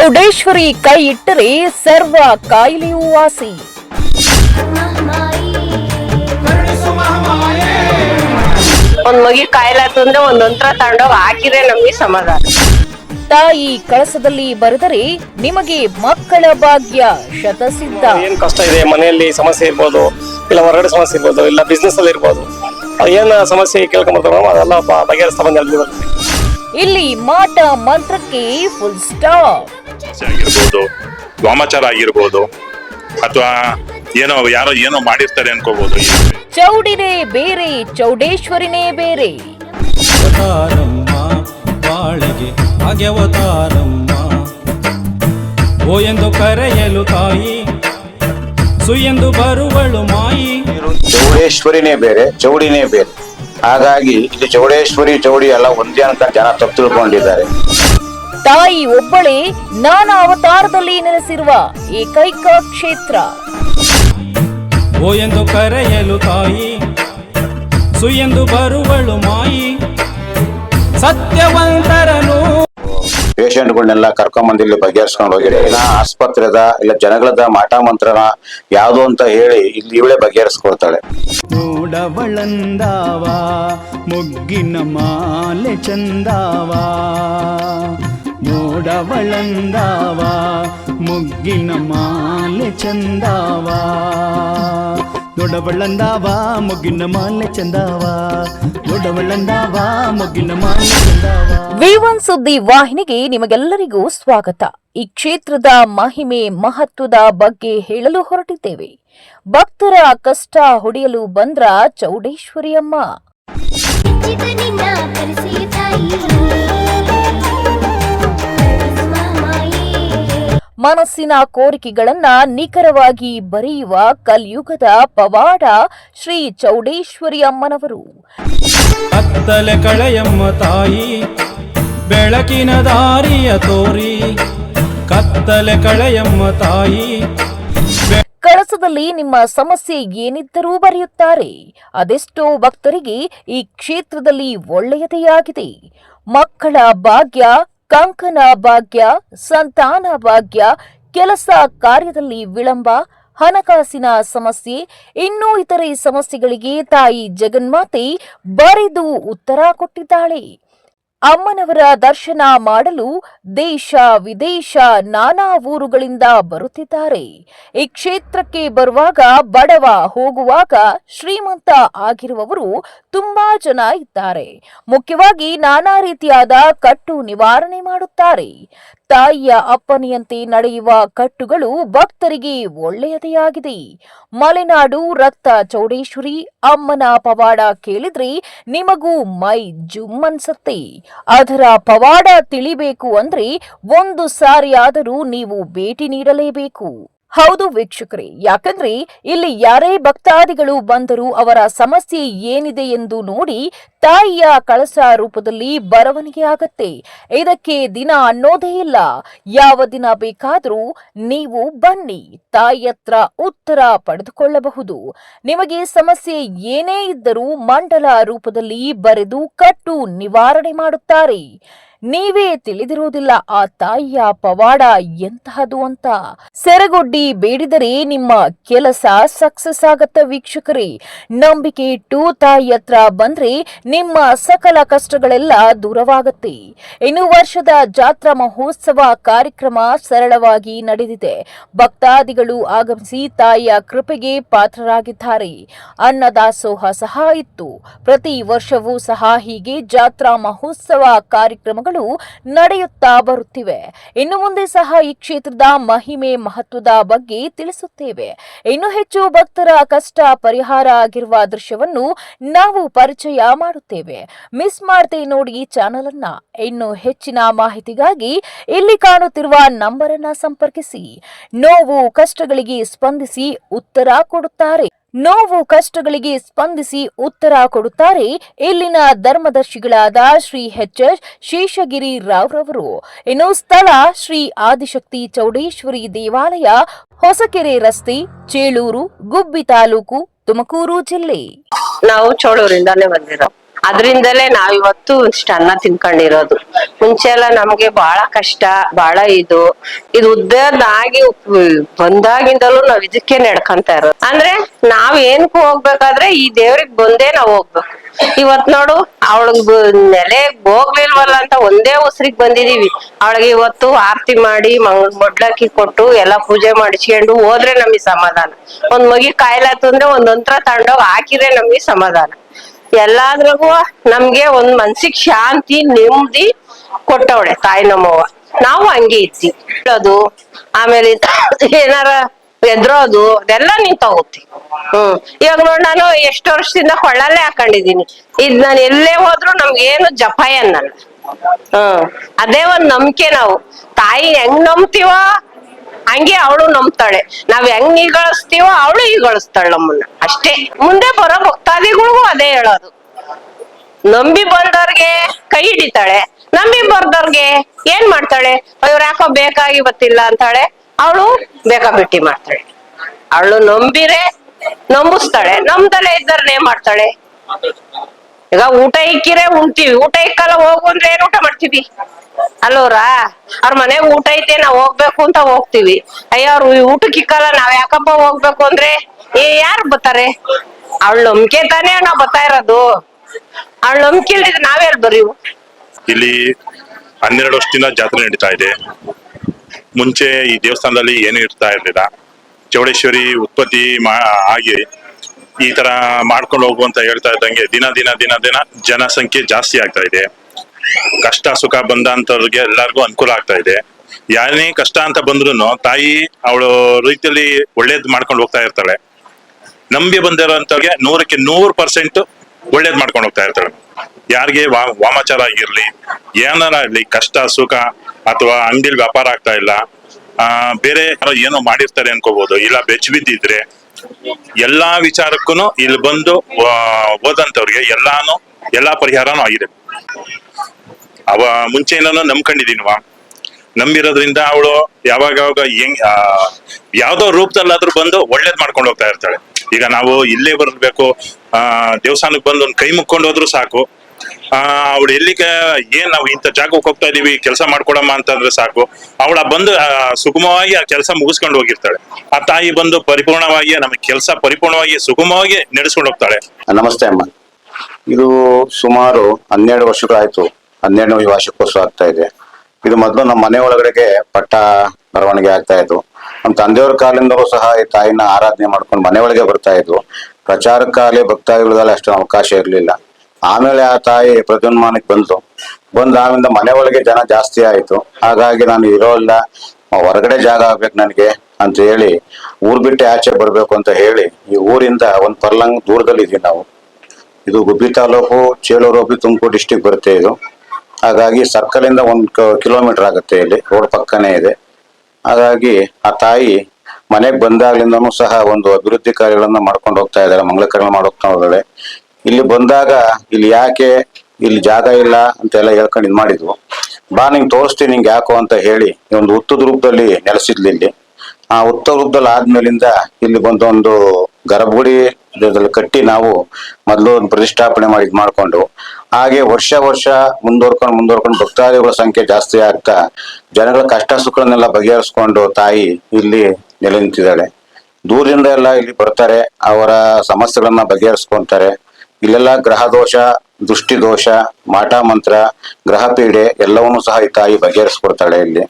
ಚೌಡೇಶ್ವರಿ ಕೈ ಇಟ್ಟರೆ ಸರ್ವ ಕಾಯಿಲೆಯೂ ವಾಸಿ ಒಂದ್ ಮಗಿ ಕಾಯಿಲೆ ಅಂದ್ರೆ ಒಂದೊಂದ್ರ ನಂತರ ತಗೊಂಡೋಗ್ ಹಾಕಿದ್ರೆ ನಮ್ಗೆ ಸಮಾಧಾನ. ತಾಯಿ ಕಳಸದಲ್ಲಿ ಬರೆದರೆ ನಿಮಗೆ ಮಕ್ಕಳ ಭಾಗ್ಯ ಶತಸಿದ್ಧ. ಏನ್ ಕಷ್ಟ ಇದೆ? ಮನೆಯಲ್ಲಿ ಸಮಸ್ಯೆ ಇರ್ಬೋದು ಇಲ್ಲ ಹೊರಗಡೆ ಸಮಸ್ಯೆ ಇರ್ಬೋದು ಇಲ್ಲ ಬಿಸ್ನೆಸ್ ಅಲ್ಲಿ ಇರ್ಬೋದು. ಏನ್ ಸಮಸ್ಯೆ ಕೇಳ್ಕೊಂಬರ್ತಾರೋ ಅದೆಲ್ಲ ಬಗೆಹರಿಸ್ತಾ ಬಂದ ಇಲ್ಲಿ ಮಾಟ ಮಂತ್ರಕ್ಕೆ ಫುಲ್ ಸ್ಟಾಪ್ ಆಗಿರ್ಬೋದು ವಾಮಾಚಾರ ಆಗಿರ್ಬೋದು ಅಥವಾ ಏನೋ ಯಾರೋ ಏನೋ ಮಾಡಿರ್ತಾರೆ ಅನ್ಕೋಬಹುದು ಚೌಡಿನೇ ಬೇರೆ ಚೌಡೇಶ್ವರಿನೇ ಬೇರೆ. ಅವತಾರಮ್ಮ ಬಾಳಿಗೆ ಭಾಗ್ಯವತಾರಮ್ಮ ಓ ಎಂದು ಕರೆಯಲು ತಾಯಿ ಸು ಎಂದು ಬರುವಳು ಮಾಯಿ. ಚೌಡೇಶ್ವರಿನೇ ಬೇರೆ ಚೌಡಿನೇ ಬೇರೆ. ಹಾಗಾಗಿ ಇಲ್ಲಿ ಚೌಡೇಶ್ವರಿ ಚೌಡಿ ಎಲ್ಲ ಒಂದೇ ಅಂತ ಜನ ತಪ್ಪು ತಿಳ್ಕೊಂಡಿದ್ದಾರೆ. ತಾಯಿ ಒಬ್ಬಳೇ ನಾನಾ ಅವತಾರದಲ್ಲಿ ನೆಲೆಸಿರುವ ಏಕೈಕ ಕ್ಷೇತ್ರ. ಓ ಎಂದು ಕರೆಯಲು ತಾಯಿ ಸು ಎಂದು ಬರುವಳು ಮಾಯಿ ಸತ್ಯವಂತರನು. ಪೇಷಂಟ್ಗಳನ್ನೆಲ್ಲ ಕರ್ಕೊಂಬಂದು ಇಲ್ಲಿ ಬಗೆಹರಿಸ್ಕೊಂಡು ಹೋಗಿರಿ. ಇಲ್ಲ ಆಸ್ಪತ್ರೆದ ಇಲ್ಲ ಜನಗಳದ ಮಾಟ ಮಂತ್ರನ ಯಾವುದು ಅಂತ ಹೇಳಿ ಇಲ್ಲಿ ಇವಳೆ ಬಗೆಹರಿಸ್ಕೊಳ್ತಾಳೆ. ನೋಡವಳಂದಾವ ಮುಗ್ಗಿನ ಮಾಲೆ ಚಂದಾವ. ನೋಡವಳಂದಾವ ಮುಗ್ಗಿನ ಮಾಲೆ ಚಂದಾವಾ. ದೊಡ್ಡವಳಂದಾವಾ ಮುಗ್ಗಿನ ಮಾಲೆ ಚಂದಾವಾ. ದೊಡ್ಡವಳಂದಾವಾ ಮುಗ್ಗಿನ ಮಾಲೆ ಚಂದಾವಾ. ವಿ ಒನ್ ಸುದ್ದಿ ವಾಹಿನಿಗೆ ನಿಮಗೆಲ್ಲರಿಗೂ ಸ್ವಾಗತ. ಈ ಕ್ಷೇತ್ರದ ಮಹಿಮೆ ಮಹತ್ವದ ಬಗ್ಗೆ ಹೇಳಲು ಹೊರಟಿದ್ದೇವೆ. ಭಕ್ತರ ಕಷ್ಟ ಹೊಡೆಯಲು ಬಂದ್ರ ಚೌಡೇಶ್ವರಿ ಮನಸ್ಸಿನ ಕೋರಿಕೆಗಳನ್ನ ನಿಖರವಾಗಿ ಬರೆಯುವ ಕಲಿಯುಗದ ಪವಾಡ ಶ್ರೀ ಚೌಡೇಶ್ವರಿ ಅಮ್ಮನವರು ಕತ್ತಲೆ ಕಳೆಯಮ್ಮ ತಾಯಿ ಬೆಳಕಿನ ದಾರಿಯ ತೋರಿ. ಕತ್ತಲೆ ಕಳೆಯಮ್ಮ ತಾಯಿ ಕಳಸದಲ್ಲಿ ನಿಮ್ಮ ಸಮಸ್ಯೆ ಏನಿದ್ದರೂ ಬರೆಯುತ್ತಾರೆ. ಅದೆಷ್ಟೋ ಭಕ್ತರಿಗೆ ಈ ಕ್ಷೇತ್ರದಲ್ಲಿ ಒಳ್ಳೆಯದೇ ಆಗಿದೆ. ಮಕ್ಕಳ ಭಾಗ್ಯ ಕಂಕನ ಭಾಗ್ಯ, ಸಂತಾನ ಭಾಗ್ಯ, ಕೆಲಸ ಕಾರ್ಯದಲ್ಲಿ ವಿಳಂಬ, ಹಣಕಾಸಿನ ಸಮಸ್ಯೆ, ಇನ್ನೂ ಇತರೆ ಸಮಸ್ಯೆಗಳಿಗೆ ತಾಯಿ ಜಗನ್ಮಾತೆ ಬರೆದು ಉತ್ತರ ಕೊಟ್ಟಿದ್ದಾಳೆ. ಅಮ್ಮನವರ ದರ್ಶನ ಮಾಡಲು ದೇಶ, ವಿದೇಶ, ನಾನಾ ಊರುಗಳಿಂದ ಬರುತ್ತಿದ್ದಾರೆ. ಈ ಕ್ಷೇತ್ರಕ್ಕೆ ಬರುವಾಗ, ಬಡವ ಹೋಗುವಾಗ ಶ್ರೀಮಂತ ಆಗಿರುವವರು ತುಂಬಾ ಜನ ಇದ್ದಾರೆ. ಮುಖ್ಯವಾಗಿ ನಾನಾ ರೀತಿಯಾದ ಕಟ್ಟು ನಿವಾರಣೆ ಮಾಡುತ್ತಾರೆ. ತಾಯಿಯ ಅಪ್ಪನೆಯಂತೆ ನಡೆಯುವ ಕಟ್ಟುಗಳು ಭಕ್ತರಿಗೆ ಒಳ್ಳೆಯದೆಯಾಗಿದೆ. ಮಲೆನಾಡು ರಕ್ತ ಚೌಡೇಶ್ವರಿ ಅಮ್ಮನ ಪವಾಡ ಕೇಳಿದ್ರೆ ನಿಮಗೂ ಮೈ ಜುಮ್ ಅನ್ಸತ್ತೆ. ಅದರ ಪವಾಡ ತಿಳಿಬೇಕು ಅಂದ್ರೆ ಒಂದು ಸಾರಿಯಾದರೂ ನೀವು ಭೇಟಿ ನೀಡಲೇಬೇಕು. ಹೌದು ವೀಕ್ಷಕರೇ, ಯಾಕಂದ್ರೆ ಇಲ್ಲಿ ಯಾರೇ ಭಕ್ತಾದಿಗಳು ಬಂದರೂ ಅವರ ಸಮಸ್ಯೆ ಏನಿದೆ ಎಂದು ನೋಡಿ ತಾಯಿಯ ಕಳಸ ರೂಪದಲ್ಲಿ ಬರವಣಿಗೆ ಆಗತ್ತೆ. ಇದಕ್ಕೆ ದಿನ ಅನ್ನೋದೇ ಇಲ್ಲ, ಯಾವ ದಿನ ಬೇಕಾದರೂ ನೀವು ಬನ್ನಿ ತಾಯಿಯತ್ರ ಉತ್ತರ ಪಡೆದುಕೊಳ್ಳಬಹುದು. ನಿಮಗೆ ಸಮಸ್ಯೆ ಏನೇ ಇದ್ದರೂ ಮಂಡಲ ರೂಪದಲ್ಲಿ ಬರೆದು ಕಟ್ಟು ನಿವಾರಣೆ ಮಾಡುತ್ತಾರೆ. ನೀವೇ ತಿಳಿದಿರುವುದಿಲ್ಲ, ಆ ತಾಯಿಯ ಪವಾಡ ಎಂತಹದು ಅಂತ. ಸೆರಗೊಡ್ಡಿ ಬೇಡಿದರೆ ನಿಮ್ಮ ಕೆಲಸ ಸಕ್ಸಸ್ ಆಗತ್ತ ವೀಕ್ಷಕರೇ. ನಂಬಿಕೆ ಇಟ್ಟು ತಾಯಿ ಹತ್ರ ಬಂದ್ರೆ ನಿಮ್ಮ ಸಕಲ ಕಷ್ಟಗಳೆಲ್ಲ ದೂರವಾಗತ್ತೆ. ಇನ್ನು ವರ್ಷದ ಜಾತ್ರಾ ಮಹೋತ್ಸವ ಕಾರ್ಯಕ್ರಮ ಸರಳವಾಗಿ ನಡೆದಿದೆ. ಭಕ್ತಾದಿಗಳು ಆಗಮಿಸಿ ತಾಯಿಯ ಕೃಪೆಗೆ ಪಾತ್ರರಾಗಿದ್ದಾರೆ. ಅನ್ನದಾಸೋಹ ಸಹ ಇತ್ತು. ಪ್ರತಿ ವರ್ಷವೂ ಸಹ ಹೀಗೆ ಜಾತ್ರಾ ಮಹೋತ್ಸವ ಕಾರ್ಯಕ್ರಮಗಳು ನಡೆಯುತ್ತಾ ಬರುತ್ತಿವೆ. ಇನ್ನು ಮುಂದೆ ಸಹ ಈ ಕ್ಷೇತ್ರದ ಮಹಿಮೆ ಮಹತ್ವದ ಬಗ್ಗೆ ತಿಳಿಸುತ್ತೇವೆ. ಇನ್ನು ಹೆಚ್ಚು ಭಕ್ತರ ಕಷ್ಟ ಪರಿಹಾರ ಆಗಿರುವ ದೃಶ್ಯವನ್ನು ನಾವು ಪರಿಚಯ ಮಾಡುತ್ತೇವೆ. ಮಿಸ್ ಮಾಡದೆ ನೋಡಿ ಚಾನಲ್ ಅನ್ನ ಇನ್ನು ಹೆಚ್ಚಿನ ಮಾಹಿತಿಗಾಗಿ ಇಲ್ಲಿ ಕಾಣುತ್ತಿರುವ ನಂಬರ್ ಅನ್ನ ಸಂಪರ್ಕಿಸಿ. ನೋವು, ಕಷ್ಟಗಳಿಗೆ ಸ್ಪಂದಿಸಿ ಉತ್ತರ ಕೊಡುತ್ತಾರೆ. ನೋವು ಕಷ್ಟಗಳಿಗೆ ಸ್ಪಂದಿಸಿ ಉತ್ತರ ಕೊಡುತ್ತಾರೆ ಇಲ್ಲಿನ ಧರ್ಮದರ್ಶಿಗಳಾದ ಶ್ರೀ ಎಚ್ ಎಸ್ ಶೇಷಗಿರಿ ರಾವ್ ರವರು ಇನ್ನು ಸ್ಥಳ ಶ್ರೀ ಆದಿಶಕ್ತಿ ಚೌಡೇಶ್ವರಿ ದೇವಾಲಯ, ಹೊಸಕೆರೆ ರಸ್ತೆ, ಚೇಳೂರು, ಗುಬ್ಬಿ ತಾಲೂಕು, ತುಮಕೂರು ಜಿಲ್ಲೆ. ನಾವು ಚೋಳೂರಿಂದಾನೇ ಬಂದಿರೋ ಅದ್ರಿಂದಲೇ ನಾವಿವತ್ತು ಇಷ್ಟ ಅನ್ನ ತಿನ್ಕೊಂಡಿರೋದು. ಮುಂಚೆ ಎಲ್ಲ ನಮ್ಗೆ ಬಹಳ ಕಷ್ಟ ಬಹಳ ಇದು. ಇದು ಉದ್ದಾಗಿ ಬಂದಾಗಿಂದಲೂ ನಾವ್ ಇದಕ್ಕೆ ನಡ್ಕೊಂತ ಇರೋದು. ಅಂದ್ರೆ ನಾವ್ ಏನಕ್ಕೂ ಹೋಗ್ಬೇಕಾದ್ರೆ ಈ ದೇವ್ರಿಗೆ ಬಂದೇ ನಾವ್ ಹೋಗ್ಬೇಕು. ಇವತ್ ನೋಡು, ಅವಳಿಗೆ ನೆಲೆ ಹೋಗ್ಲಿಲ್ವಲ್ಲ ಅಂತ ಒಂದೇ ಉಸ್ರಿಗೆ ಬಂದಿದೀವಿ. ಅವಳಿಗೆ ಇವತ್ತು ಆರತಿ ಮಾಡಿ, ಮಂಗ್, ಮೊಡ್ಲಕ್ಕಿ ಕೊಟ್ಟು, ಎಲ್ಲಾ ಪೂಜೆ ಮಾಡಿಸ್ಕೊಂಡು ಹೋದ್ರೆ ನಮಗೆ ಸಮಾಧಾನ. ಒಂದ್ ಮಗಿ ಕಾಯಿಲಾತು ಅಂದ್ರೆ ಒಂದೊಂದ್ರ ತಗೊಂಡೋಗ್ ಹಾಕಿದ್ರೆ ನಮಗೆ ಸಮಾಧಾನ. ಎಲ್ಲಾದ್ರಾಗೂ ನಮ್ಗೆ ಒಂದ್ ಮನ್ಸಿಗ್ ಶಾಂತಿ, ನೆಮ್ಮದಿ ಕೊಟ್ಟವಳೆ ತಾಯಿ ನಮ್ಮವ್ವ. ನಾವು ಹಂಗೆ ಇದ್ವಿ. ಅದು, ಆಮೇಲೆ ಏನಾರ ಎದ್ರೋದು ಅದೆಲ್ಲ ನೀ ಹೋಗುತ್ತೆ ಹ್ಮ್. ಇವಾಗ ನೋಡ್ ನಾನು ಎಷ್ಟು ವರ್ಷದಿಂದ ಕೊಳ್ಳಲ್ಲೇ ಹಾಕೊಂಡಿದೀನಿ ಇದ್ ನಾನು ಎಲ್ಲೇ ಹೋದ್ರು ನಮ್ಗೇನು ಏನು ಜಪಾಯ ಅನ್ನಲ್ಲ. ಹ್ಮ್. ಅದೇ ಒಂದ್ ನಂಬಿಕೆ ನಾವು. ತಾಯಿ ಹೆಂಗ್ ನಂಬ್ತೀವೋ ಹಂಗೆ ಅವಳು ನಂಬ್ತಾಳೆ. ನಾವ್ ಹೆಂಗ್ ಈಗಳಿಸ್ತೀವೋ ಅವಳು ಈಗಳಿಸ್ತಾಳೆ ನಮ್ಮನ್ನ. ಅಷ್ಟೇ. ಮುಂದೆ ಬರೋ ಭಕ್ತಾದಿಗಳಿಗೂ ಅದೇ ಹೇಳೋದು. ನಂಬಿ ಬಂದವ್ರಿಗೆ ಕೈ ಹಿಡಿತಾಳೆ. ನಂಬಿ ಬರ್ದವ್ರಿಗೆ ಏನ್ ಮಾಡ್ತಾಳೆ? ಇವ್ರ ಯಾಕೋ ಬೇಕಾಗಿ ಬತ್ತಿಲ್ಲ ಅಂತಾಳೆ. ಅವಳು ಬೇಕಾ ಬಿಟ್ಟಿ ಮಾಡ್ತಾಳೆ. ಅವಳು ನಂಬಿರೆ ನಂಬಿಸ್ತಾಳೆ. ನಮ್ದಲ್ಲೇ ಇದ್ದಾರೆ ಏನ್ ಮಾಡ್ತಾಳೆ? ಈಗ ಊಟ ಇಕ್ಕಿರೆ ಉಣ್ತೀವಿ. ಊಟ ಇಕ್ಕಲ್ಲ ಹೋಗು ಅಂದ್ರೆ ಏನ್ ಊಟ ಮಾಡ್ತೀವಿ? ಅಲ್ಲೋರಾ, ಅವ್ರ ಮನೆಗ್ ಊಟ ಐತೆ, ನಾವ್ ಹೋಗ್ಬೇಕು ಅಂತ ಹೋಗ್ತೀವಿ. ಅಯ್ಯ, ಅವ್ರು ಊಟಕ್ಕೆ ಇಕ್ಕಲ್ಲ, ನಾವ್ ಯಾಕಪ್ಪ ಹೋಗ್ಬೇಕು ಅಂದ್ರೆ? ಏ, ಯಾರು ಬರ್ತಾರೆ? ಅವಳ ನಂಬಿಕೆ ತಾನೇ ನಾವ್ ಬರ್ತಾ ಇರೋದು. ಅವಳ ನಂಬಿಕೆ ನಾವೇ ಬರೀವು? ಇಲ್ಲಿ ಹನ್ನೆರಡು ವರ್ಷದಿಂದ ಜಾತ್ರೆ ನಡೀತಾ ಇದೆ. ಮುಂಚೆ ಈ ದೇವಸ್ಥಾನದಲ್ಲಿ ಏನು ಇರ್ತಾ ಇರ್ಲಿಲ್ಲ. ಚೌಡೇಶ್ವರಿ ಉತ್ಪತ್ತಿ ಮಾ, ಆಗಿ ಈ ತರ ಮಾಡ್ಕೊಂಡು ಹೋಗು ಅಂತ ಹೇಳ್ತಾ ಇದ್ದಂಗೆ ದಿನ ದಿನ ದಿನ ದಿನ ಜನಸಂಖ್ಯೆ ಜಾಸ್ತಿ ಆಗ್ತಾ ಇದೆ. ಕಷ್ಟ ಸುಖ ಬಂದಂತವ್ರಿಗೆ ಎಲ್ಲರಿಗೂ ಅನುಕೂಲ ಆಗ್ತಾ ಇದೆ. ಯಾರೇ ಕಷ್ಟ ಅಂತ ಬಂದ್ರು ತಾಯಿ ಅವಳು ರೀತಿಯಲ್ಲಿ ಒಳ್ಳೇದ್ ಮಾಡ್ಕೊಂಡು ಹೋಗ್ತಾ ಇರ್ತಾಳೆ. ನಂಬಿ ಬಂದಿರೋಂಥವ್ರಿಗೆ ನೂರಕ್ಕೆ ನೂರು ಪರ್ಸೆಂಟ್ ಒಳ್ಳೇದ್ ಮಾಡ್ಕೊಂಡು ಹೋಗ್ತಾ ಇರ್ತಾಳೆ. ಯಾರಿಗೆ ವಾ- ವಾಮಾಚಾರ ಆಗಿರ್ಲಿ, ಏನಾರ ಆಗ್ಲಿ, ಕಷ್ಟ, ಸುಖ ಅಥವಾ ಅಂಗಡಿಲಿ ವ್ಯಾಪಾರ ಆಗ್ತಾ ಇಲ್ಲ, ಆ, ಬೇರೆ ಏನೋ ಮಾಡಿರ್ತಾರೆ ಅನ್ಕೋಬಹುದು ಇಲ್ಲ ಬೆಚ್ಚ ಬಿದ್ದಿದ್ರೆ ಎಲ್ಲಾ ವಿಚಾರಕ್ಕೂ ಇಲ್ಲಿ ಬಂದು ಓದಂತವ್ರಿಗೆ ಎಲ್ಲಾನು, ಎಲ್ಲಾ ಪರಿಹಾರನೂ ಆಗಿದೆ. ಅವ ಮುಂಚೆಯಿಂದನೂ ನಂಬ್ಕೊಂಡಿದೀನಿವಾ ನಂಬಿರೋದ್ರಿಂದ ಅವಳು ಯಾವಾಗ ಯಾವಾಗ ಹೆಂಗ್ ಯಾವ್ದೋ ರೂಪದಲ್ಲಾದ್ರೂ ಬಂದು ಒಳ್ಳೇದ್ ಮಾಡ್ಕೊಂಡು ಹೋಗ್ತಾ ಇರ್ತಾಳೆ. ಈಗ ನಾವು ಇಲ್ಲೇ ಬರ್ಬೇಕು, ಆ, ದೇವಸ್ಥಾನಕ್ ಬಂದು ಒಂದ್ ಕೈ ಮುಕ್ಕೊಂಡು ಹೋದ್ರು ಸಾಕು. ಆ, ಅವಳು ಎಲ್ಲಿಗೆ, ಏನ್ ನಾವು ಇಂಥ ಜಾಗಕ್ಕೆ ಹೋಗ್ತಾ ಇದೀವಿ, ಕೆಲಸ ಮಾಡ್ಕೊಡಮ್ಮ ಅಂತಂದ್ರೆ ಸಾಕು. ಅವಳ ಬಂದು ಸುಗಮವಾಗಿ ಆ ಕೆಲಸ ಮುಗಿಸ್ಕೊಂಡು ಹೋಗಿರ್ತಾಳೆ. ಆ ತಾಯಿ ಬಂದು ಪರಿಪೂರ್ಣವಾಗಿ ನಮಗೆ ಕೆಲಸ ಪರಿಪೂರ್ಣವಾಗಿ ಸುಗಮವಾಗಿ ನಡೆಸ್ಕೊಂಡು ಹೋಗ್ತಾಳೆ. ನಮಸ್ತೆ ಅಮ್ಮ. ಇದು ಸುಮಾರು ಹನ್ನೆರಡು ವರ್ಷಗಳಾಯ್ತು. ಹನ್ನೆರಡನೇ ವಾರ್ಷಿಕೋತ್ಸವ ಆಗ್ತಾ ಇದೆ. ಇದು ಮೊದಲು ನಮ್ಮ ಮನೆ ಒಳಗಡೆಗೆ ಪಟ್ಟ ಬರವಣಿಗೆ ಆಗ್ತಾ ಇತ್ತು ನಮ್ಮ ತಂದೆಯವ್ರ ಕಾಲಿಂದಲೂ ಸಹ ಈ ತಾಯಿನ ಆರಾಧನೆ ಮಾಡ್ಕೊಂಡು ಮನೆ ಒಳಗೆ ಬರ್ತಾ ಇದ್ವು ಪ್ರಚಾರಕ್ಕಾಗಲಿ ಭಕ್ತಾದಿಗಳಿಗಾಗಲಿ ಅಷ್ಟು ಅವಕಾಶ ಇರಲಿಲ್ಲ. ಆಮೇಲೆ ಆ ತಾಯಿ ಪ್ರತಿನ್ಮಾನಕ್ಕೆ ಬಂತು ಬಂದು ಆಮೇಲೆ ಮನೆ ಒಳಗೆ ಜನ ಜಾಸ್ತಿ ಆಯಿತು. ಹಾಗಾಗಿ ನಾನು ಇರೋಲ್ಲ ಹೊರಗಡೆ ಜಾಗ ಆಗ್ಬೇಕು ನನಗೆ ಅಂತ ಹೇಳಿ ಊರ್ ಬಿಟ್ಟು ಆಚೆ ಬರಬೇಕು ಅಂತ ಹೇಳಿ ಈ ಊರಿಂದ ಒಂದು ಪರ್ಲಂಗ್ ದೂರದಲ್ಲಿ ಇದೀವಿ ನಾವು. ಇದು ಗುಬ್ಬಿ ತಾಲೂಕು, ಚೇಳೂರು ಹೋಗಿ ತುಮಕೂರು ಡಿಸ್ಟಿಕ್ ಬರುತ್ತೆ ಇದು. ಹಾಗಾಗಿ ಸರ್ಕಲ್ ಇಂದ ಒಂದ್ ಕಿಲೋಮೀಟರ್ ಆಗುತ್ತೆ ಇಲ್ಲಿ, ರೋಡ್ ಪಕ್ಕನೇ ಇದೆ. ಹಾಗಾಗಿ ಆ ತಾಯಿ ಮನೆಗೆ ಬಂದಾಗ್ಲಿಂದನೂ ಸಹ ಒಂದು ಅಭಿವೃದ್ಧಿ ಕಾರ್ಯಗಳನ್ನ ಮಾಡ್ಕೊಂಡು ಹೋಗ್ತಾ ಇದ್ದಾರೆ ಮಂಗಳಕರ್ಮ ಮಾಡೋಗ್ತಾ ಹೋದಾಳೆ ಇಲ್ಲಿ ಬಂದಾಗ ಇಲ್ಲಿ ಯಾಕೆ ಇಲ್ಲಿ ಜಾಗ ಇಲ್ಲ ಅಂತೆಲ್ಲ ಹೇಳ್ಕೊಂಡು ಇದು ಮಾಡಿದ್ವು ಬಾ, ನಿಂಗೆ ತೋರಿಸ್ತೀನಿ ನಿಂಗೆ ಯಾಕೋ ಅಂತ ಹೇಳಿ ಒಂದು ಹುತ್ತದ ರೂಪದಲ್ಲಿ ನೆಲೆಸಿದ್ಲಿ ಇಲ್ಲಿ. ಆ ಉತ್ತರ ಆದ್ಮೇಲಿಂದ ಇಲ್ಲಿ ಬಂದು ಒಂದು ಗರ್ಭಗುಡಿ ಕಟ್ಟಿ ನಾವು ಮೊದಲು ಒಂದು ಪ್ರತಿಷ್ಠಾಪನೆ ಮಾಡಿ ಮಾಡ್ಕೊಂಡು, ಹಾಗೆ ವರ್ಷ ವರ್ಷ ಮುಂದುವರ್ಕೊಂಡು ಮುಂದುವರ್ಕೊಂಡು ಭಕ್ತಾದಿಗಳ ಸಂಖ್ಯೆ ಜಾಸ್ತಿ ಆಗ್ತಾ ಜನಗಳ ಕಷ್ಟ ಸುಖಗಳನ್ನೆಲ್ಲ ಬಗೆಹರಿಸ್ಕೊಂಡು ತಾಯಿ ಇಲ್ಲಿ ನೆಲೆ ನಿಂತಿದ್ದಾಳೆ ದೂರದಿಂದ ಎಲ್ಲ ಇಲ್ಲಿ ಬರ್ತಾರೆ, ಅವರ ಸಮಸ್ಯೆಗಳನ್ನ ಬಗೆಹರಿಸ್ಕೊಂತಾರೆ. ಇಲ್ಲೆಲ್ಲ ಗ್ರಹ ದೋಷ, ದೃಷ್ಟಿ ದೋಷ, ಮಾಟ ಮಂತ್ರ, ಗ್ರಹ ಪೀಡೆ ಎಲ್ಲವನ್ನೂ ಸಹ ಈ ತಾಯಿ ಬಗೆಹರಿಸ್ಕೊಡ್ತಾಳೆ ಇಲ್ಲಿ.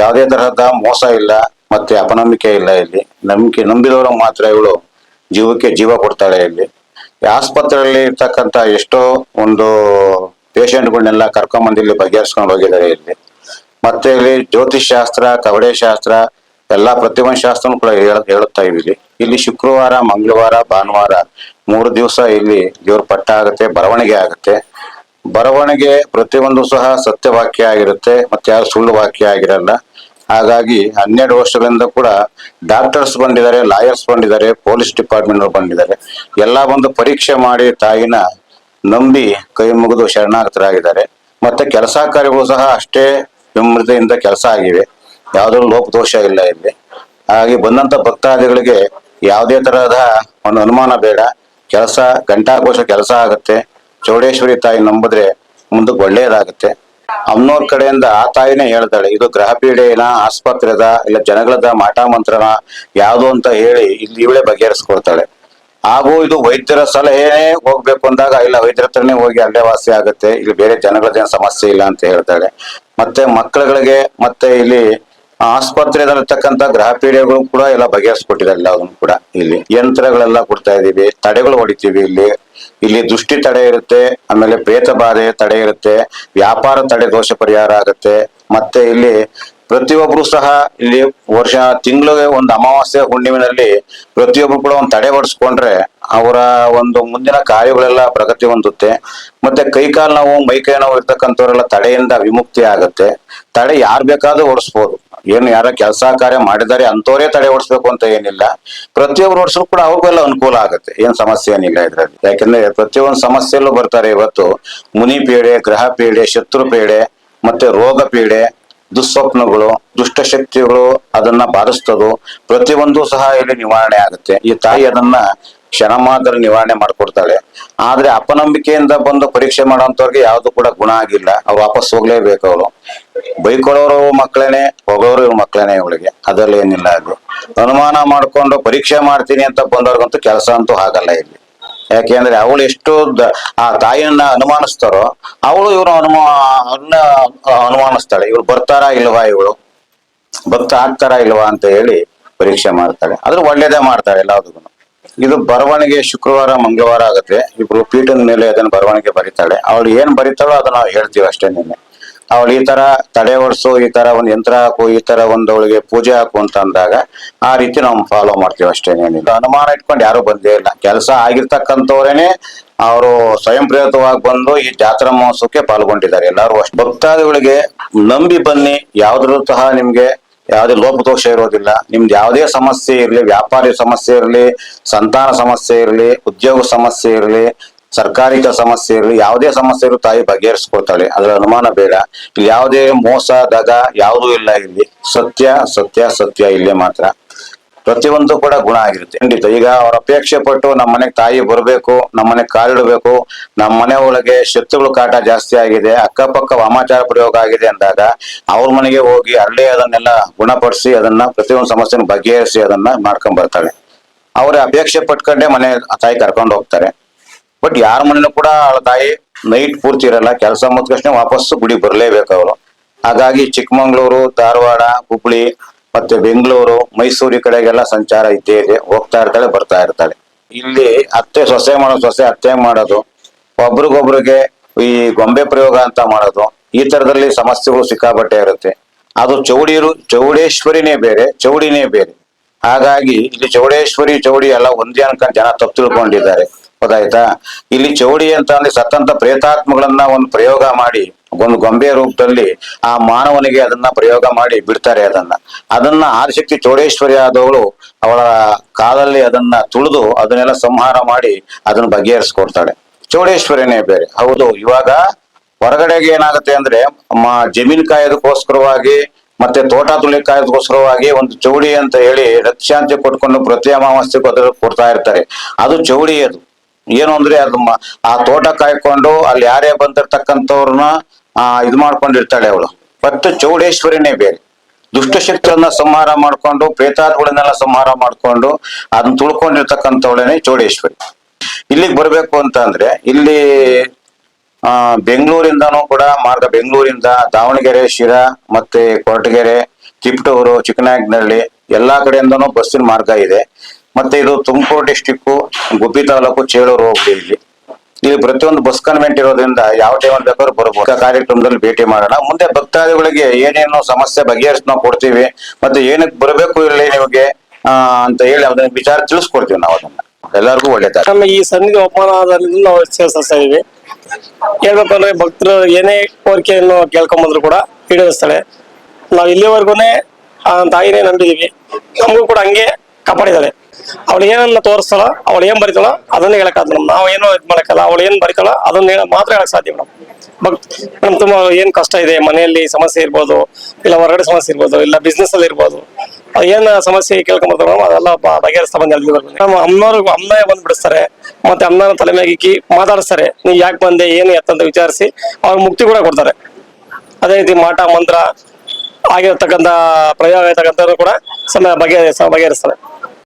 ಯಾವುದೇ ತರಹದ ಮೋಸ ಇಲ್ಲ. ಮತ್ತೆ ಅಪನಂಬಿಕೆ ಇಲ್ಲ ಇಲ್ಲಿ. ನಂಬಿಕೆ, ನಂಬಿದವರ ಮಾತ್ರ ಇವಳು ಜೀವಕ್ಕೆ ಜೀವ ಕೊಡ್ತಾಳೆ ಇಲ್ಲಿ. ಆಸ್ಪತ್ರೆಯಲ್ಲಿ ಇರ್ತಕ್ಕಂತ ಎಷ್ಟೋ ಒಂದು ಪೇಷಂಟ್ಗಳನ್ನೆಲ್ಲ ಕರ್ಕೊಂಬಂದು ಇಲ್ಲಿ ಬಗೆಹರಿಸ್ಕೊಂಡು ಹೋಗಿದ್ದಾರೆ ಇಲ್ಲಿ. ಮತ್ತೆ ಇಲ್ಲಿ ಜ್ಯೋತಿಷ್ ಶಾಸ್ತ್ರ, ಕವಡೆ ಶಾಸ್ತ್ರ, ಎಲ್ಲಾ ಪ್ರತಿಯೊಂದು ಶಾಸ್ತ್ರನೂ ಕೂಡ ಹೇಳ- ಹೇಳುತ್ತಾ ಇಲ್ಲಿ ಇಲ್ಲಿ ಶುಕ್ರವಾರ, ಮಂಗಳವಾರ, ಭಾನುವಾರ ಮೂರು ದಿವಸ ಇಲ್ಲಿ ದೇವ್ರ ಪಟ್ಟ ಆಗುತ್ತೆ, ಬರವಣಿಗೆ ಆಗುತ್ತೆ. ಬರವಣಿಗೆ ಪ್ರತಿಯೊಂದು ಸಹ ಸತ್ಯವಾಕ್ಯ ಆಗಿರುತ್ತೆ, ಮತ್ತೆ ಯಾರು ಸುಳ್ಳು ವಾಕ್ಯ ಆಗಿರಲ್ಲ. ಹಾಗಾಗಿ ಹನ್ನೆರಡು ವರ್ಷಗಳಿಂದ ಕೂಡ ಡಾಕ್ಟರ್ಸ್ ಬಂದಿದ್ದಾರೆ, ಲಾಯರ್ಸ್ ಬಂದಿದ್ದಾರೆ, ಪೊಲೀಸ್ ಡಿಪಾರ್ಟ್ಮೆಂಟ್ ಬಂದಿದ್ದಾರೆ. ಎಲ್ಲ ಬಂದು ಪರೀಕ್ಷೆ ಮಾಡಿ ತಾಯಿನ ನಂಬಿ ಕೈ ಮುಗಿದು ಶರಣಾಗತರಾಗಿದ್ದಾರೆ. ಮತ್ತೆ ಕೆಲಸ ಕಾರ್ಯಗಳು ಸಹ ಅಷ್ಟೇ ವಿಮೃತೆಯಿಂದ ಕೆಲಸ ಆಗಿವೆ. ಯಾವುದೂ ಲೋಪದೋಷ ಇಲ್ಲ ಇಲ್ಲಿ. ಹಾಗಾಗಿ ಬಂದಂತ ಭಕ್ತಾದಿಗಳಿಗೆ ಯಾವುದೇ ತರಹದ ಒಂದು ಅನುಮಾನ ಬೇಡ. ಕೆಲಸ ಗಂಟಾಘೋಷ ಕೆಲಸ ಆಗುತ್ತೆ. ಚೌಡೇಶ್ವರಿ ತಾಯಿ ನಂಬಿದ್ರೆ ಮುಂದಕ್ಕೆ ಒಳ್ಳೇದಾಗುತ್ತೆ. ಅಮ್ಮನವ್ರ ಕಡೆಯಿಂದ ಆ ತಾಯಿನೇ ಹೇಳ್ತಾಳೆ, ಇದು ಗ್ರಹ ಪೀಡೆನ ಆಸ್ಪತ್ರೆದ, ಇಲ್ಲ ಜನಗಳದ ಮಾಟ ಮಂತ್ರನ? ಯಾವುದು ಅಂತ ಹೇಳಿ ಇಲ್ಲಿ ಇವಳೆ ಬಗೆಹರಿಸ್ಕೊಳ್ತಾಳೆ. ಹಾಗೂ ಇದು ವೈದ್ಯರ ಸಲಹೆನೇ ಹೋಗ್ಬೇಕು ಅಂದಾಗ, ಇಲ್ಲ, ವೈದ್ಯರ ಹತ್ರನೇ ಹೋಗಿ ಅಲ್ಲೇ ವಾಸಿ ಆಗುತ್ತೆ, ಇಲ್ಲಿ ಬೇರೆ ಜನಗಳದ್ದೇನು ಸಮಸ್ಯೆ ಇಲ್ಲ ಅಂತ ಹೇಳ್ತಾಳೆ. ಮತ್ತೆ ಮಕ್ಕಳುಗಳಿಗೆ, ಮತ್ತೆ ಇಲ್ಲಿ ಆಸ್ಪತ್ರೆದಲ್ಲಿರ್ತಕ್ಕಂಥ ಗ್ರಹ ಪೀಡೆಗಳು ಕೂಡ ಎಲ್ಲ ಬಗೆಹರಿಸ್ಕೊಟ್ಟಿದ್ದಾರೆ ಎಲ್ಲದನ್ನು ಕೂಡ ಇಲ್ಲಿ. ಯಂತ್ರಗಳೆಲ್ಲ ಕೊಡ್ತಾ ಇದೀವಿ ತಡೆಗಳು ಹೊಡಿತೀವಿ ಇಲ್ಲಿ. ಇಲ್ಲಿ ದೃಷ್ಟಿ ತಡೆ ಇರುತ್ತೆ, ಆಮೇಲೆ ಪ್ರೇತ ಬಾಧೆ ತಡೆ ಇರುತ್ತೆ, ವ್ಯಾಪಾರ ತಡೆ ದೋಷ ಪರಿಹಾರ ಆಗುತ್ತೆ. ಮತ್ತೆ ಇಲ್ಲಿ ಪ್ರತಿಯೊಬ್ರು ಸಹ ಇಲ್ಲಿ ವರ್ಷ, ತಿಂಗಳಿಗೆ ಒಂದು ಅಮಾವಾಸ್ಯ ಹುಣ್ಣಿಮೆನಲ್ಲಿ ಪ್ರತಿಯೊಬ್ರು ಕೂಡ ಒಂದು ತಡೆ ಹೊಡಿಸ್ಕೊಂಡ್ರೆ ಅವರ ಒಂದು ಮುಂದಿನ ಕಾರ್ಯಗಳೆಲ್ಲ ಪ್ರಗತಿ ಹೊಂದುತ್ತೆ. ಮತ್ತೆ ಕೈಕಾಲು ನೋವು ಮೈಕೈ ನೋವು ಇರ್ತಕ್ಕಂಥವರೆಲ್ಲ ತಡೆಯಿಂದ ವಿಮುಕ್ತಿ ಆಗುತ್ತೆ. ತಡೆ ಯಾರು ಬೇಕಾದ್ರೂ ಓಡಿಸ್ಬೋದು ಏನು ಯಾರ ಕೆಲಸ ಕಾರ್ಯ ಮಾಡಿದ್ದಾರೆ ಅಂತವರೇ ತಡೆ ಓಡಿಸ್ಬೇಕು ಅಂತ ಏನಿಲ್ಲ. ಪ್ರತಿಯೊಬ್ರು ಓಡಿಸ್ರು ಕೂಡ ಅವ್ರಿಗೆಲ್ಲ ಅನುಕೂಲ ಆಗುತ್ತೆ. ಏನ್ ಸಮಸ್ಯೆ ಏನಿಲ್ಲ ಇದ್ರಲ್ಲಿ. ಯಾಕಂದ್ರೆ ಪ್ರತಿಯೊಂದು ಸಮಸ್ಯೆಯಲ್ಲೂ ಬರ್ತಾರೆ ಇವತ್ತು ಮುನಿ ಪೀಡೆ, ಗ್ರಹ ಪೀಡೆ, ಶತ್ರು ಪೀಡೆ, ಮತ್ತೆ ರೋಗ ಪೀಡೆ, ದುಸ್ವಪ್ನಗಳು ದುಷ್ಟಶಕ್ತಿಗಳು ಅದನ್ನ ಬಾಧಿಸ್ತದು. ಪ್ರತಿಯೊಂದು ಸಹ ಇಲ್ಲಿ ನಿವಾರಣೆ ಆಗುತ್ತೆ. ಈ ತಾಯಿ ಅದನ್ನ ಕ್ಷಣ ಮಾತ್ರ ನಿವಾರಣೆ ಮಾಡ್ಕೊಡ್ತಾಳೆ. ಆದ್ರೆ ಅಪನಂಬಿಕೆಯಿಂದ ಬಂದು ಪರೀಕ್ಷೆ ಮಾಡೋಂಥವ್ರಿಗೆ ಯಾವ್ದು ಕೂಡ ಗುಣ ಆಗಿಲ್ಲ. ಅವ್ರು ವಾಪಸ್ ಹೋಗ್ಲೇಬೇಕು ಅವರು. ಬೈಕೊಳ್ಳೋರು ಮಕ್ಕಳೇನೆ ಹೋಗೋರು ಇವ್ರ ಮಕ್ಕಳೇನೆ ಇವಳಿಗೆ. ಅದ್ರಲ್ಲಿ ಏನಿಲ್ಲ ಅದು. ಅನುಮಾನ ಮಾಡ್ಕೊಂಡು ಪರೀಕ್ಷೆ ಮಾಡ್ತೀನಿ ಅಂತ ಬಂದವ್ರಿಗಂತೂ ಕೆಲಸ ಅಂತೂ ಆಗಲ್ಲ ಇಲ್ಲಿ. ಯಾಕೆಂದ್ರೆ ಅವಳು ಎಷ್ಟು ಆ ತಾಯಿಯನ್ನ ಅನುಮಾನಿಸ್ತಾರೋ, ಅವಳು ಇವ್ರು ಅನುಮಾ ಅವ್ರನ್ನ ಅನುಮಾನಿಸ್ತಾಳೆ. ಇವಳು ಬರ್ತಾರಾ ಇಲ್ವಾ ಇವಳು? ಭಕ್ತ ಆಗ್ತಾರಾ ಇಲ್ವಾ ಅಂತ ಹೇಳಿ ಪರೀಕ್ಷೆ ಮಾಡ್ತಾಳೆ. ಆದ್ರೆ ಒಳ್ಳೇದೇ ಮಾಡ್ತಾಳೆ ಎಲ್ಲದಕ್ಕೂ ಇದು ಬರವಣಿಗೆ ಶುಕ್ರವಾರ, ಮಂಗಳವಾರ ಆಗುತ್ತೆ. ಇಬ್ರು ಪೀಠದ ಮೇಲೆ ಅದನ್ನ ಬರವಣಿಗೆ ಬರೀತಾಳೆ. ಅವಳು ಏನ್ ಬರೀತಾಳೋ ಅದನ್ನ ಹೇಳ್ತೀವಿ ಅಷ್ಟೇ ನಿನ್ನೆ. ಅವಳು ಈ ತರ ತಡೆ ಓಡಿಸು ಈ ತರ ಒಂದು ಯಂತ್ರ ಹಾಕು, ಈ ತರ ಒಂದು ಅವಳಿಗೆ ಪೂಜೆ ಹಾಕು ಅಂತ ಅಂದಾಗ ಆ ರೀತಿ ನಾವು ಫಾಲೋ ಮಾಡ್ತೀವಿ ಅಷ್ಟೇ ಏನಿಲ್ಲ ಅನುಮಾನ ಇಟ್ಕೊಂಡು ಯಾರು ಬಂದೇ ಇಲ್ಲ. ಕೆಲಸ ಆಗಿರ್ತಕ್ಕಂಥವ್ರೇನೆ ಅವರು ಸ್ವಯಂ ಪ್ರೇರಿತವಾಗಿ ಬಂದು ಈ ಜಾತ್ರಾ ಮಹೋತ್ಸವಕ್ಕೆ ಪಾಲ್ಗೊಂಡಿದ್ದಾರೆ. ಎಲ್ಲರೂ ಅಷ್ಟು ಭಕ್ತಾದಿಗಳಿಗೆ ನಂಬಿ ಬನ್ನಿ. ಯಾವ್ದ್ರೂ ಸಹ ನಿಮ್ಗೆ ಯಾವುದೇ ಲೋಪದೋಷ ಇರೋದಿಲ್ಲ. ನಿಮ್ದು ಯಾವುದೇ ಸಮಸ್ಯೆ ಇರಲಿ, ವ್ಯಾಪಾರಿ ಸಮಸ್ಯೆ ಇರಲಿ, ಸಂತಾನ ಸಮಸ್ಯೆ ಇರಲಿ, ಉದ್ಯೋಗ ಸಮಸ್ಯೆ ಇರಲಿ, ಸರ್ಕಾರಿಕ ಸಮಸ್ಯೆ ಇರಲಿ, ಯಾವುದೇ ಸಮಸ್ಯೆ ಇರೋ ತಾಯಿ ಬಗೆಹರಿಸ್ಕೊಳ್ತಾಳೆ. ಅದರ ಅನುಮಾನ ಬೇಡ. ಇಲ್ಲಿ ಯಾವುದೇ ಮೋಸ, ದಗ ಯಾವುದೂ ಇಲ್ಲ ಇಲ್ಲಿ. ಸತ್ಯ ಸತ್ಯ ಸತ್ಯ ಇಲ್ಲೇ ಮಾತ್ರ. ಪ್ರತಿಯೊಂದು ಕೂಡ ಗುಣ ಆಗಿರುತ್ತೆ. ಖಂಡಿತ. ಈಗ ಅವ್ರ ಅಪೇಕ್ಷೆ ಪಟ್ಟು ನಮ್ಮ ಮನೆಗೆ ತಾಯಿ ಬರಬೇಕು, ನಮ್ಮ ಮನೆಗೆ ಕಾಲಿಡಬೇಕು, ನಮ್ಮ ಮನೆ ಒಳಗೆ ಶತ್ರುಗಳು ಕಾಟ ಜಾಸ್ತಿ ಆಗಿದೆ, ಅಕ್ಕಪಕ್ಕ ವಾಮಾಚಾರ ಪ್ರಯೋಗ ಆಗಿದೆ ಅಂದಾಗ ಅವ್ರ ಮನೆಗೆ ಹೋಗಿ ಅಲ್ಲೇ ಅದನ್ನೆಲ್ಲ ಗುಣಪಡಿಸಿ ಅದನ್ನ ಪ್ರತಿಯೊಂದು ಸಮಸ್ಯೆನ ಬಗೆಹರಿಸಿ ಅದನ್ನ ಮಾಡ್ಕೊಂಡ್ ಬರ್ತಾಳೆ ಅವ್ರ ಅಪೇಕ್ಷೆ ಪಟ್ಕೊಂಡೆ ಮನೆ ತಾಯಿ ಕರ್ಕೊಂಡು ಹೋಗ್ತಾರೆ. ಬಟ್ ಯಾರ ಮನೇಲೂ ಕೂಡ ಅವಳ ತಾಯಿ ನೈಟ್ ಪೂರ್ತಿ ಇರಲ್ಲ, ಕೆಲಸ ಮುಗಿದ ವಾಪಸ್ಸು ಗುಡಿ ಬರಲೇಬೇಕು ಅವರು. ಹಾಗಾಗಿ ಚಿಕ್ಕಮಂಗ್ಳೂರು, ಧಾರವಾಡ, ಹುಬ್ಳಿ ಮತ್ತೆ ಬೆಂಗಳೂರು, ಮೈಸೂರು ಕಡೆಗೆಲ್ಲ ಸಂಚಾರ ಇದ್ದೇ ಇದೆ. ಹೋಗ್ತಾ ಇರ್ತಾಳೆ, ಬರ್ತಾ ಇರ್ತಾಳೆ. ಇಲ್ಲಿ ಅತ್ತೆ ಸೊಸೆ ಮಾಡೋ ಸೊಸೆ ಅತ್ತೆ ಮಾಡೋದು, ಒಬ್ರಿಗೊಬ್ರಿಗೆ ಈ ಗೊಂಬೆ ಪ್ರಯೋಗ ಅಂತ ಮಾಡೋದು, ಈ ತರದಲ್ಲಿ ಸಮಸ್ಯೆಗಳು ಸಿಕ್ಕಾಪಟ್ಟೆ ಇರುತ್ತೆ. ಅದು ಚೌಡಿರು, ಚೌಡೇಶ್ವರಿನೇ ಬೇರೆ, ಚೌಡಿನೇ ಬೇರೆ. ಹಾಗಾಗಿ ಇಲ್ಲಿ ಚೌಡೇಶ್ವರಿ, ಚೌಡಿ ಎಲ್ಲ ಒಂದೇ ಅನ್ಕೊಂಡು ಜನ ತಪ್ಪು ತಿಳ್ಕೊಂಡಿದ್ದಾರೆ. ಗೊತ್ತಾಯ್ತಾ? ಇಲ್ಲಿ ಚೌಡಿ ಅಂತ ಅಂದ್ರೆ ಸತ್ತಂತ ಪ್ರೇತಾತ್ಮಗಳನ್ನ ಒಂದು ಪ್ರಯೋಗ ಮಾಡಿ ಒಂದು ಗೊಂಬೆ ರೂಪದಲ್ಲಿ ಆ ಮಾನವನಿಗೆ ಅದನ್ನ ಪ್ರಯೋಗ ಮಾಡಿ ಬಿಡ್ತಾರೆ ಅದನ್ನ. ಅದನ್ನ ಆದಿಶಕ್ತಿ ಚೋಡೇಶ್ವರಿ ಆದವಳು ಅವಳ ಕಾಲಲ್ಲಿ ಅದನ್ನ ತುಳಿದು ಅದನ್ನೆಲ್ಲ ಸಂಹಾರ ಮಾಡಿ ಅದನ್ನ ಬಗೆಹರಿಸ್ಕೊಡ್ತಾಳೆ. ಚೌಡೇಶ್ವರಿನೇ ಬೇರೆ. ಹೌದು, ಇವಾಗ ಹೊರಗಡೆಗೆ ಏನಾಗುತ್ತೆ ಅಂದ್ರೆ ಜಮೀನ್ ಕಾಯೋದಕ್ಕೋಸ್ಕರವಾಗಿ ಮತ್ತೆ ತೋಟ ತುಳಿ ಕಾಯೋದಕ್ಕೋಸ್ಕರವಾಗಿ ಒಂದು ಚೌಡಿ ಅಂತ ಹೇಳಿ ರಕ್ಷಾಂತಿ ಕೊಟ್ಕೊಂಡು ಪ್ರತಿ ಅಮಾವಾಸ್ಯಕ್ಕೂ ಕೊಡ್ತಾ ಇರ್ತಾರೆ. ಅದು ಚೌಡಿ ಅದು. ಏನು ಅಂದ್ರೆ ಅದು ಆ ತೋಟ ಕಾಯ್ಕೊಂಡು ಅಲ್ಲಿ ಯಾರೇ ಬಂದಿರ್ತಕ್ಕಂಥವ್ರನ್ನ ಆ, ಇದು ಮಾಡ್ಕೊಂಡಿರ್ತಾಳೆ ಅವಳು. ಬಟ್ ಚೌಡೇಶ್ವರಿನೇ ಬೇರೆ. ದುಷ್ಟಶಕ್ತಿಗಳನ್ನ ಸಂಹಾರ ಮಾಡ್ಕೊಂಡು ಪ್ರೇತಾತ್ಗಳನ್ನೆಲ್ಲ ಸಂಹಾರ ಮಾಡ್ಕೊಂಡು, ಅದನ್ನ ತುಳ್ಕೊಂಡಿರ್ತಕ್ಕಂಥವಳೇನೆ ಚೌಡೇಶ್ವರಿ. ಇಲ್ಲಿಗೆ ಬರ್ಬೇಕು ಅಂತ ಅಂದ್ರೆ, ಇಲ್ಲಿ, ಆ, ಬೆಂಗಳೂರಿಂದನೂ ಕೂಡ ಮಾರ್ಗ ಬೆಂಗಳೂರಿಂದ ದಾವಣಗೆರೆ, ಶಿರಾ, ಮತ್ತೆ ಕೊರಟಗೆರೆ, ತಿಪ್ಟೂರು ಚಿಕ್ಕನಾಯಕನಹಳ್ಳಿ ಎಲ್ಲಾ ಕಡೆಯಿಂದನೂ ಬಸ್ಸಿನ ಮಾರ್ಗ ಇದೆ. ಮತ್ತೆ ಇದು ತುಮಕೂರು ಡಿಸ್ಟಿಕ್ ಗುಬ್ಬಿ ತಾಲೂಕು, ಚೇಳೂರು ಹೋಗ್ಲಿ ಇಲ್ಲಿ. ಇಲ್ಲಿ ಪ್ರತಿಯೊಂದು ಬಸ್ ಕನ್ವೆಂಟ್ ಇರೋದ್ರಿಂದ ಯಾವ ಟೈಮಲ್ಲಿ ಬೇಕಾದ್ರೂ ಬರಬಹುದು ಕಾರ್ಯಕ್ರಮದಲ್ಲಿ ಭೇಟಿ ಮಾಡೋಣ. ಮುಂದೆ ಭಕ್ತಾದಿಗಳಿಗೆ ಏನೇನು ಸಮಸ್ಯೆ ಬಗೆಹರಿಸಿ ನಾವು ಕೊಡ್ತೀವಿ. ಮತ್ತೆ ಏನಕ್ಕೆ ಬರಬೇಕು ಇಲ್ಲಿ ನಿಮಗೆ ಅಂತ ಹೇಳಿ ಅದನ್ನ ವಿಚಾರ ತಿಳಿಸ್ಕೊಡ್ತೀವಿ ನಾವು ಅದನ್ನ. ಎಲ್ಲರಿಗೂ ಒಳ್ಳೇದಾಗ ನಮ್ಮ ಈ ಸನ್ನಿಧಿ ಒಪ್ಪಂದದಲ್ಲಿ ನಾವು ಸೇರಿಸ್ತಾ ಇದೀವಿ ಹೇಳ್ಬೇಕಂದ್ರೆ ಭಕ್ತರು ಏನೇ ಕೋರಿಕೆಯನ್ನು ಕೇಳ್ಕೊಂಬಂದ್ರು ಕೂಡ ಈಡೇರಿಸ್ತಾಳೆ ನಾವು ಇಲ್ಲಿವರೆಗೂ ತಾಯಿನೇ ನಂಬಿದೀವಿ ನಮಗೂ ಕೂಡ ಹಂಗೆ ಕಾಪಾಡಿದಾಳೆ ಅವಳು ಏನನ್ನ ತೋರಿಸ್ತಾಳ, ಅವಳು ಏನ್ ಬರಿತಾಳ ಅದನ್ನ ಹೇಳಕ್ಕಾದ ಮೇಡಮ್ ನಾವು ಏನು ಇದು ಮಾಡಕ್ಕಲ್ಲ ಅವಳು ಏನ್ ಬರಿತಾಳ ಅದನ್ನ ಹೇಳ- ಮಾತ್ರ ಹೇಳಕ್ ಸಾಧ್ಯ ಮೇಡಮ್ ಭಕ್ತ ಮೇಡಮ್ ತುಂಬಾ ಏನ್ ಕಷ್ಟ ಇದೆ, ಮನೆಯಲ್ಲಿ ಸಮಸ್ಯೆ ಇರ್ಬೋದು, ಇಲ್ಲ ಹೊರಗಡೆ ಸಮಸ್ಯೆ ಇರ್ಬೋದು, ಇಲ್ಲ ಬಿಸ್ನೆಸ್ ಅಲ್ಲಿ ಇರ್ಬೋದು ಏನ್ ಸಮಸ್ಯೆ ಮೇಡಮ್ ಅದೆಲ್ಲ ಬಗೆಹರಿಸ್ತಾ ಬಂದ ನಮ್ಮ ಅಮ್ಮನವ್ರು ಅಮ್ಮನೇ ಬಂದ್ ಬಿಡಿಸ್ತಾರೆ, ಮತ್ತೆ ಅಮ್ಮನ ತಲೆ ಮ್ಯಾಗಿಕ್ಕಿ ಮಾತಾಡಿಸ್ತಾರೆ ನೀ ಯಾಕೆ ಬಂದೆ, ಏನು ಎತ್ತಂತ ವಿಚಾರಿಸಿ ಅವ್ರ ಮುಕ್ತಿ ಕೂಡ ಕೊಡ್ತಾರೆ. ಅದೇ ರೀತಿ ಮಾಟ, ಮಂತ್ರ ಆಗಿರತಕ್ಕಂಥ ಪ್ರಯೋಗ ಆಗಿರ್ತಕ್ಕಂಥವ್ರು ಕೂಡ ಸಮಯ ಬಗೆ ಬಗೆಹರಿಸ್ತಾರೆ.